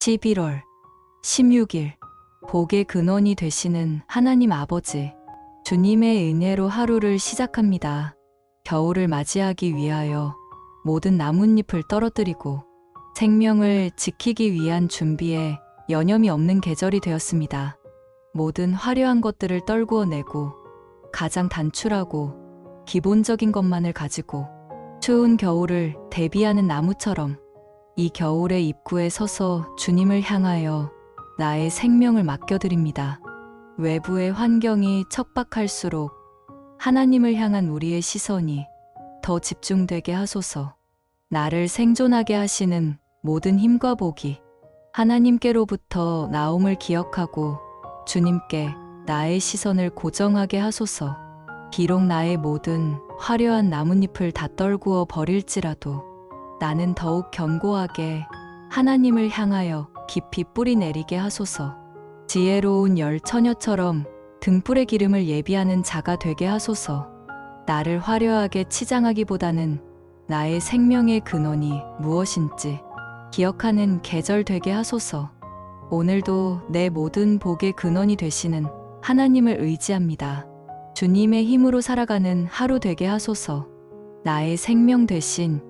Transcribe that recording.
11월 16일 복의 근원이 되시는 하나님 아버지 주님의 은혜로 하루를 시작합니다. 겨울을 맞이하기 위하여 모든 나뭇잎을 떨어뜨리고 생명을 지키기 위한 준비에 여념이 없는 계절이 되었습니다. 모든 화려한 것들을 떨구어내고 가장 단출하고 기본적인 것만을 가지고 추운 겨울을 대비하는 나무처럼 이 겨울의 입구에 서서 주님을 향하여 나의 생명을 맡겨드립니다. 외부의 환경이 척박할수록 하나님을 향한 우리의 시선이 더 집중되게 하소서. 나를 생존하게 하시는 모든 힘과 복이 하나님께로부터 나옴을 기억하고 주님께 나의 시선을 고정하게 하소서. 비록 나의 모든 화려한 나뭇잎을 다 떨구어 버릴지라도 나는 더욱 견고하게 하나님을 향하여 깊이 뿌리 내리게 하소서. 지혜로운 열 처녀처럼 등불의 기름을 예비하는 자가 되게 하소서. 나를 화려하게 치장하기보다는 나의 생명의 근원이 무엇인지 기억하는 계절 되게 하소서. 오늘도 내 모든 복의 근원이 되시는 하나님을 의지합니다. 주님의 힘으로 살아가는 하루 되게 하소서. 나의 생명 되신